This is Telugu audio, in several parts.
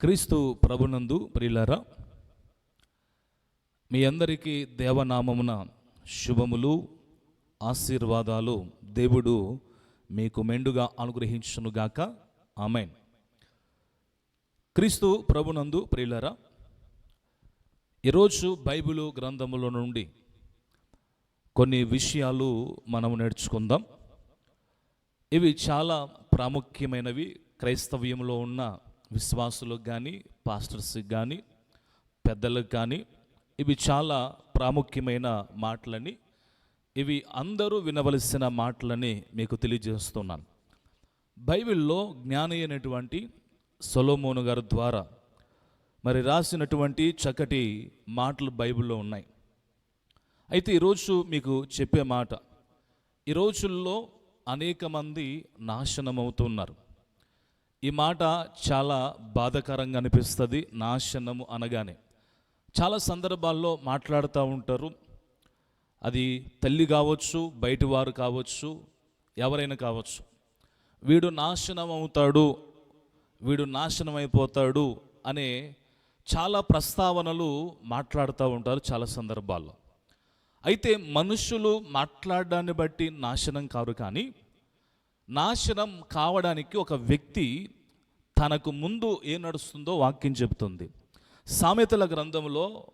క్రీస్తు ప్రభునందు ప్రియులారా మీ అందరికీ దేవనామమున శుభములు ఆశీర్వాదాలు దేవుడు మీకు మెండుగా అనుగ్రహించునుగాక ఆమె క్రీస్తు ప్రభునందు ప్రియులారా ఈరోజు బైబిలు గ్రంథములో నుండి కొన్ని విషయాలు మనం నేర్చుకుందాం. ఇవి చాలా ప్రాముఖ్యమైనవి. క్రైస్తవ్యంలో ఉన్న విశ్వాసులకు కానీ పాస్టర్స్కి కానీ పెద్దలకు కానీ ఇవి చాలా ప్రాముఖ్యమైన మాటలని ఇవి అందరూ వినవలసిన మాటలని మీకు తెలియజేస్తున్నాను. బైబిల్లో జ్ఞాని అయినటువంటి సొలోమోను గారి ద్వారా మరి రాసినటువంటి చక్కటి మాటలు బైబిల్లో ఉన్నాయి. అయితే ఈరోజు మీకు చెప్పే మాట ఈ రోజుల్లో అనేక మంది నాశనమవుతున్నారు. ఈ మాట చాలా బాధకరంగా అనిపిస్తుంది నాశనము అనగానే. చాలా సందర్భాల్లో మాట్లాడుతూ ఉంటారు అది తల్లి కావచ్చు బయటివారు కావచ్చు ఎవరైనా కావచ్చు. వీడు నాశనం అవుతాడు వీడు నాశనం అయిపోతాడు అనే చాలా ప్రస్తావనలు మాట్లాడుతూ ఉంటారు చాలా సందర్భాల్లో. అయితే మనుషులు మాట్లాడడాన్ని బట్టి నాశనం కారు కానీ నాశనం కావడానికి ఒక వ్యక్తి తనకు ముందు ఏం నడుస్తుందో వాక్యం చెబుతుంది. సామెతల గ్రంథంలో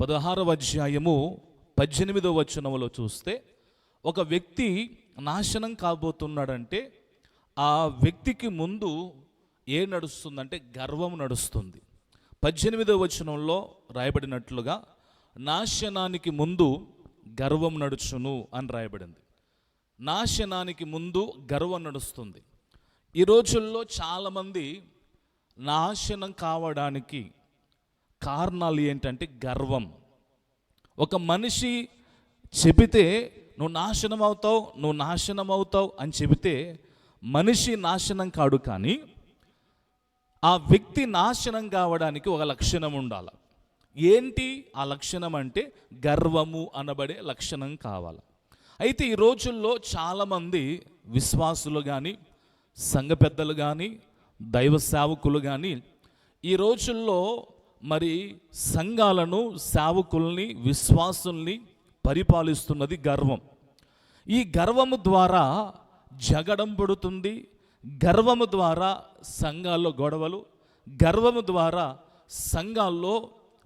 పదహారవ అధ్యాయము పద్దెనిమిదవ వచనంలో చూస్తే ఒక వ్యక్తి నాశనం కాబోతున్నాడంటే ఆ వ్యక్తికి ముందు ఏ నడుస్తుందంటే గర్వం నడుస్తుంది. పద్దెనిమిదవ వచనంలో రాయబడినట్లుగా నాశనానికి ముందు గర్వం నడుచును అని రాయబడింది. నాశనానికి ముందు గర్వం నడుస్తుంది. ఈ రోజుల్లో చాలామంది నాశనం కావడానికి కారణాలు ఏంటంటే గర్వం. ఒక మనిషి చెబితే నువ్వు నాశనం అవుతావు నువ్వు నాశనం అవుతావు అని చెబితే మనిషి నాశనం కాడు కానీ ఆ వ్యక్తి నాశనం కావడానికి ఒక లక్షణం ఉండాలి. ఏంటి ఆ లక్షణం అంటే గర్వము అనబడే లక్షణం కావాలి. అయితే ఈ రోజుల్లో చాలామంది విశ్వాసులు కానీ సంఘ పెద్దలు కానీ దైవ సేవకులు కానీ ఈ రోజుల్లో మరి సంఘాలను సేవకుల్ని విశ్వాసుల్ని పరిపాలిస్తున్నది గర్వం. ఈ గర్వము ద్వారా జగడం పడుతుంది గర్వము ద్వారా సంఘాల్లో గొడవలు గర్వము ద్వారా సంఘాల్లో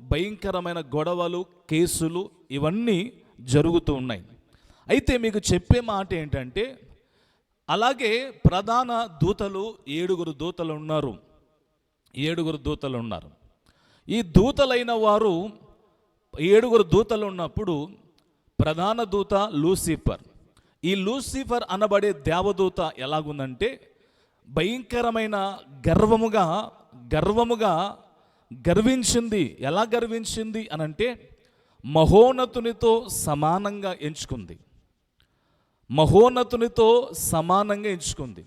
భయంకరమైన గొడవలు కేసులు ఇవన్నీ జరుగుతూ ఉన్నాయి. అయితే మీకు చెప్పే మాట ఏంటంటే అలాగే ప్రధాన దూతలు ఏడుగురు దూతలు ఉన్నారు. ఏడుగురు దూతలు ఉన్నారు. ఈ దూతలైన వారు ఏడుగురు దూతలు ఉన్నప్పుడు ప్రధాన దూత లూసిఫర్. ఈ లూసిఫర్ అనబడే దేవదూత ఎలాగుందంటే భయంకరమైన గర్వముగా గర్వముగా గర్వించింది. ఎలా గర్వించింది అనంటే మహోన్నతునితో సమానంగా ఎంచుకుంది. మహోన్నతునితో సమానంగా ఎంచుకుంది.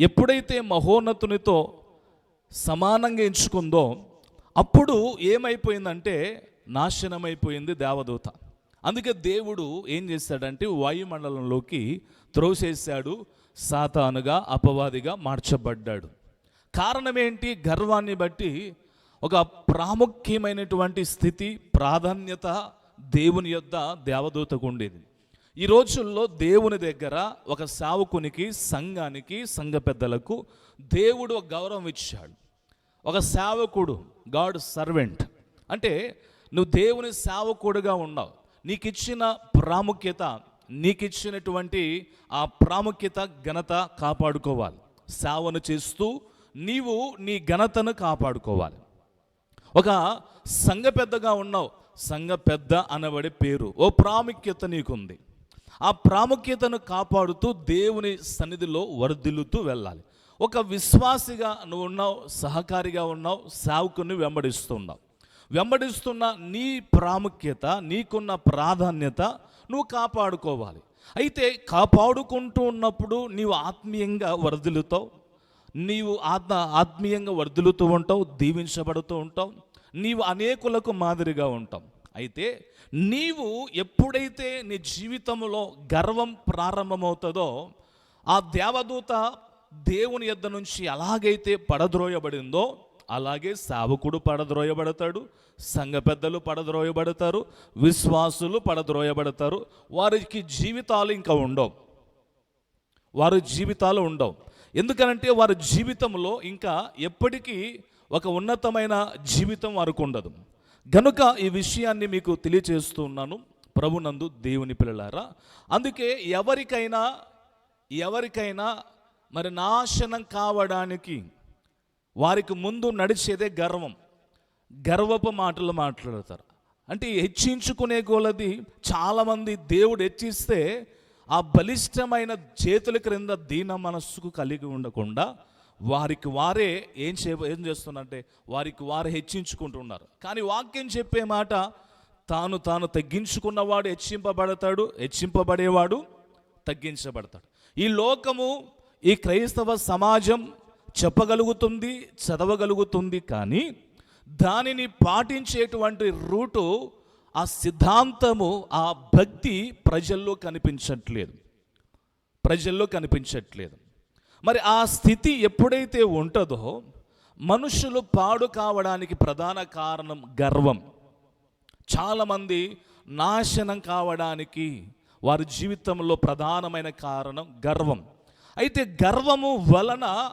ఎప్పుడైతే మహోన్నతునితో సమానంగా ఎంచుకుందో అప్పుడు ఏమైపోయిందంటే నాశనమైపోయింది దేవదూత. అందుకే దేవుడు ఏం చేశాడంటే వాయుమండలంలోకి త్రోసేశాడు సాతానుగా అపవాదిగా మార్చబడ్డాడు. కారణం ఏంటి గర్వాన్ని బట్టి ఒక ప్రాముఖ్యమైనటువంటి స్థితి ప్రాధాన్యత దేవుని యొద్ద దేవదూతకు ఉండేది. ఈ రోజుల్లో దేవుని దగ్గర ఒక సేవకునికి సంఘానికి సంఘ పెద్దలకు దేవుడు ఒక గౌరవం ఇచ్చాడు. ఒక సేవకుడు గాడ్ సర్వెంట్. అంటే నువ్వు దేవుని సేవకుడుగా ఉన్నావు. నీకు ఇచ్చిన ప్రాముఖ్యత నీకు ఇచ్చినటువంటి ఆ ప్రాముఖ్యత ఘనత కాపాడుకోవాలి. సేవను చేస్తూ నీవు నీ ఘనతను కాపాడుకోవాలి. ఒక సంఘ పెద్దగా ఉన్నావు. సంఘ పెద్ద అనబడే పేరు. ఓ ప్రాముఖ్యత నీకుంది. ఆ ప్రాముఖ్యతను కాపాడుతూ దేవుని సన్నిధిలో వర్ధిల్లుతూ వెళ్ళాలి. ఒక విశ్వాసిగా నువ్వు ఉన్నావు సహకారిగా ఉన్నావు సేవకుని వెంబడిస్తున్నావు. వెంబడిస్తున్న నీ ప్రాముఖ్యత నీకున్న ప్రాధాన్యత నువ్వు కాపాడుకోవాలి. అయితే కాపాడుకుంటూ ఉన్నప్పుడు నీవు ఆత్మీయంగా వర్ధిల్లుతావు. నీవు ఆత్మ ఆత్మీయంగా వర్ధిల్లుతూ ఉంటావు దీవించబడుతూ ఉంటావు. నీవు అనేకులకు మాదిరిగా ఉంటావు. అయితే నీవు ఎప్పుడైతే నీ జీవితంలో గర్వం ప్రారంభమవుతుందో ఆ దేవదూత దేవుని యొద్ద నుంచి ఎలాగైతే పడద్రోయబడిందో అలాగే సావకుడు పడద్రోయబడతాడు సంఘ పెద్దలు పడద్రోయబడతారు విశ్వాసులు పడద్రోయబడతారు వారికి జీవితాలు ఇంకా ఉండవు. వారి జీవితాలు ఉండవు. ఎందుకనంటే వారి జీవితంలో ఇంకా ఎప్పటికీ ఒక ఉన్నతమైన జీవితం వారికి ఉండదు. గనుక ఈ విషయాన్ని మీకు తెలియచేస్తున్నాను ప్రభునందు దేవుని పిల్లలారా. అందుకే ఎవరికైనా ఎవరికైనా మరి నాశనం కావడానికి వారికి ముందు నడిచేదే గర్వం. గర్వపు మాటలు మాట్లాడతారు. అంటే హెచ్చించుకునే కొలది చాలామంది దేవుడు హెచ్చిస్తే ఆ బలిష్టమైన చేతుల క్రింద దీన మనస్సుకు కలిగి ఉండకుండా వారికి వారే ఏం చే ఏం చేస్తున్నారంటే వారికి వారు హెచ్చించుకుంటున్నారు కానీ వాక్యం చెప్పే మాట తాను తాను తగ్గించుకున్నవాడు హెచ్చింపబడతాడు హెచ్చింపబడేవాడు తగ్గించబడతాడు. ఈ లోకము ఈ క్రైస్తవ సమాజం చెప్పగలుగుతుంది చదవగలుగుతుంది కానీ దానిని పాటించేటువంటి రూటు ఆ సిద్ధాంతము ఆ భక్తి ప్రజల్లో కనిపించట్లేదు. ప్రజల్లో కనిపించట్లేదు. మరి ఆ స్థితి ఎప్పుడైతే ఉంటుందో మనుషులు పాడు కావడానికి ప్రధాన కారణం గర్వం. చాలామంది నాశనం కావడానికి వారి జీవితంలో ప్రధానమైన కారణం గర్వం. అయితే గర్వము వలన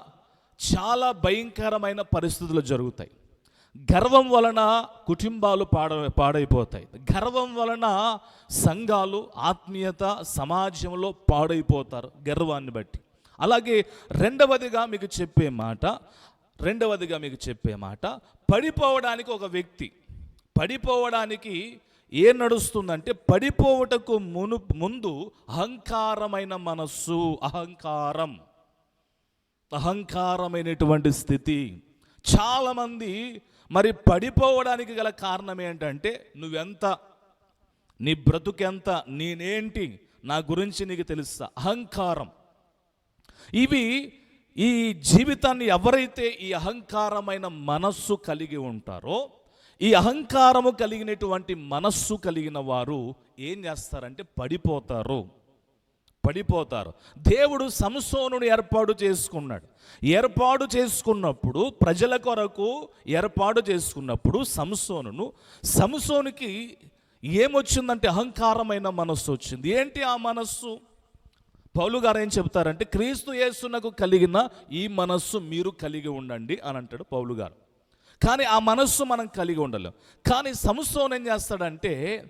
చాలా భయంకరమైన పరిస్థితులు జరుగుతాయి. గర్వం వలన కుటుంబాలు పాడ పాడైపోతాయి. గర్వం వలన సంఘాలు ఆత్మీయత సమాజంలో పాడైపోతారు గర్వాన్ని బట్టి. అలాగే రెండవదిగా మీకు చెప్పే మాట రెండవదిగా మీకు చెప్పే మాట పడిపోవడానికి ఒక వ్యక్తి పడిపోవడానికి ఏం నడుస్తుందంటే పడిపోవటకు మును ముందు అహంకారమైన మనస్సు అహంకారం అహంకారమైనటువంటి స్థితి. చాలామంది మరి పడిపోవడానికి గల కారణం ఏంటంటే నువ్వెంత నీ బ్రతుకెంత నేనేంటి నా గురించి నీకు తెలుస్తా. అహంకారం. ఇవి ఈ జీవితాన్ని ఎవరైతే ఈ అహంకారమైన మనస్సు కలిగి ఉంటారో ఈ అహంకారము కలిగినటువంటి మనస్సు కలిగిన వారు ఏం చేస్తారంటే పడిపోతారు. పడిపోతారు. దేవుడు సంసోనుని ఏర్పాటు చేసుకున్నాడు. ఏర్పాటు చేసుకున్నప్పుడు ప్రజల కొరకు ఏర్పాటు చేసుకున్నప్పుడు సంసోనును సంసోనికి ఏమొచ్చిందంటే అహంకారమైన మనస్సు వచ్చింది. ఏంటి ఆ మనస్సు? పౌలు గారు ఏం చెప్తారంటే క్రీస్తు యేసునకు కలిగిన ఈ మనస్సు మీరు కలిగి ఉండండి అని అంటాడు పౌలు గారు. కానీ ఆ మనస్సు మనం కలిగి ఉండలేం. కానీ సంసోన్ ఏం చేస్తాడంటే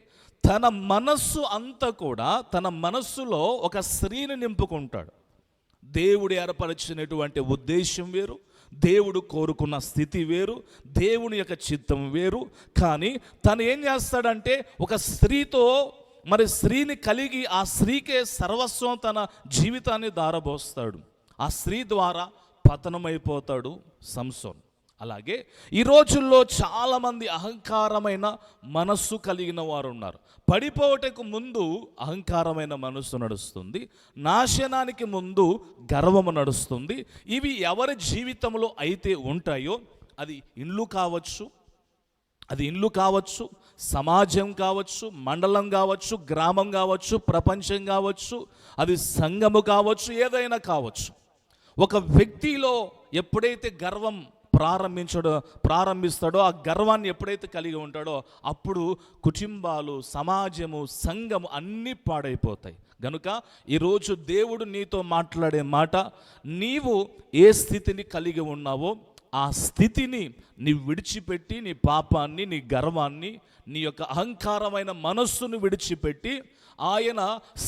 తన మనస్సు అంతా కూడా తన మనస్సులో ఒక స్త్రీని నింపుకుంటాడు. దేవుడు ఏర్పరిచినటువంటి ఉద్దేశం వేరు దేవుడు కోరుకున్న స్థితి వేరు దేవుని యొక్క చిత్తం వేరు. కానీ తను ఏం చేస్తాడంటే ఒక స్త్రీతో మరి స్త్రీని కలిగి ఆ స్త్రీకే సర్వస్వం తన జీవితాన్ని దారబోస్తాడు ఆ స్త్రీ ద్వారా పతనమైపోతాడు సంసోన్. అలాగే ఈ రోజుల్లో చాలామంది అహంకారమైన మనస్సు కలిగిన వారు ఉన్నారు పడిపోవటకు ముందు అహంకారమైన మనస్సు నడుస్తుంది. నాశనానికి ముందు గర్వము నడుస్తుంది. ఇవి ఎవరి జీవితంలో అయితే ఉంటాయో అది ఇండ్లు కావచ్చు అది ఇండ్లు కావచ్చు సమాజం కావచ్చు మండలం కావచ్చు గ్రామం కావచ్చు ప్రపంచం కావచ్చు అది సంఘము కావచ్చు ఏదైనా కావచ్చు. ఒక వ్యక్తిలో ఎప్పుడైతే గర్వం ప్రారంభించడో ప్రారంభిస్తాడో ఆ గర్వాన్ని ఎప్పుడైతే కలిగి ఉంటాడో అప్పుడు కుటుంబాలు సమాజము సంఘము అన్నీ పాడైపోతాయి. గనుక ఈరోజు దేవుడు నీతో మాట్లాడే మాట నీవు ఏ స్థితిని కలిగి ఉన్నావో ఆ స్థితిని నీ విడిచిపెట్టి నీ పాపాన్ని నీ గర్వాన్ని నీ యొక్క అహంకారమైన మనస్సును విడిచిపెట్టి ఆయన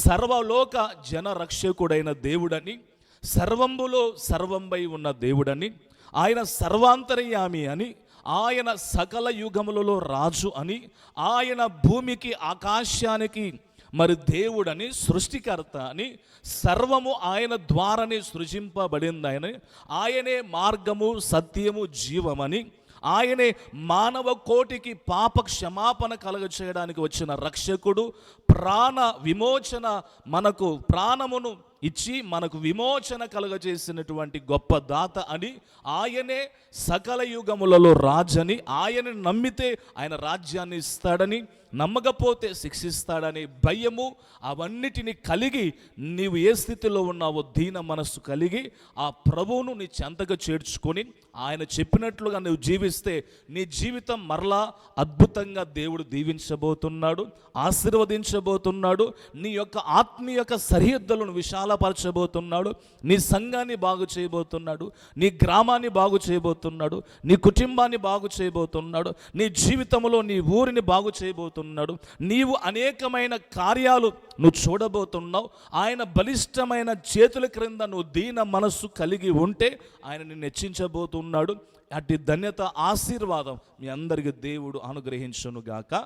సర్వలోక జనరక్షకుడైన దేవుడని సర్వంబులో సర్వంపై ఉన్న దేవుడని ఆయన సర్వాంతర్యామి అని ఆయన సకల యుగములలో రాజు అని ఆయన భూమికి ఆకాశానికి మరి దేవుడని సృష్టికర్త అని సర్వము ఆయన ద్వారానే సృజింపబడిందని ఆయనే మార్గము సత్యము జీవమని ఆయనే మానవ కోటికి పాప క్షమాపణ కలగ చేయడానికి వచ్చిన రక్షకుడు ప్రాణ విమోచన మనకు ప్రాణమును ఇచ్చి మనకు విమోచన కలుగజేసినటువంటి గొప్ప దాత అని ఆయనే సకల యుగములలో రాజని ఆయన నమ్మితే ఆయన రాజ్యాన్ని ఇస్తాడని నమ్మకపోతే శిక్షిస్తాడనే భయము అవన్నిటిని కలిగి నీవు ఏ స్థితిలో ఉన్నావో దీన మనస్సు కలిగి ఆ ప్రభువును నీ చెంతగా చేర్చుకొని ఆయన చెప్పినట్లుగా నువ్వు జీవిస్తే నీ జీవితం మరలా అద్భుతంగా దేవుడు దీవించబోతున్నాడు ఆశీర్వదించబోతున్నాడు నీ యొక్క ఆత్మీయ సరిహద్దులను విశాల విశాలపరచబోతున్నాడు నీ సంఘాన్ని బాగు చేయబోతున్నాడు నీ గ్రామాన్ని బాగు చేయబోతున్నాడు నీ కుటుంబాన్ని బాగు చేయబోతున్నాడు నీ జీవితంలో నీ ఊరిని బాగు చేయబోతున్నాడు. నీవు అనేకమైన కార్యాలు నువ్వు చూడబోతున్నావు. ఆయన బలిష్టమైన చేతుల క్రింద నువ్వు దీన మనస్సు కలిగి ఉంటే ఆయన నిన్ను హెచ్చించబోతున్నాడు. అట్టి ధన్యత ఆశీర్వాదం మీ అందరికి దేవుడు అనుగ్రహించునుగాక.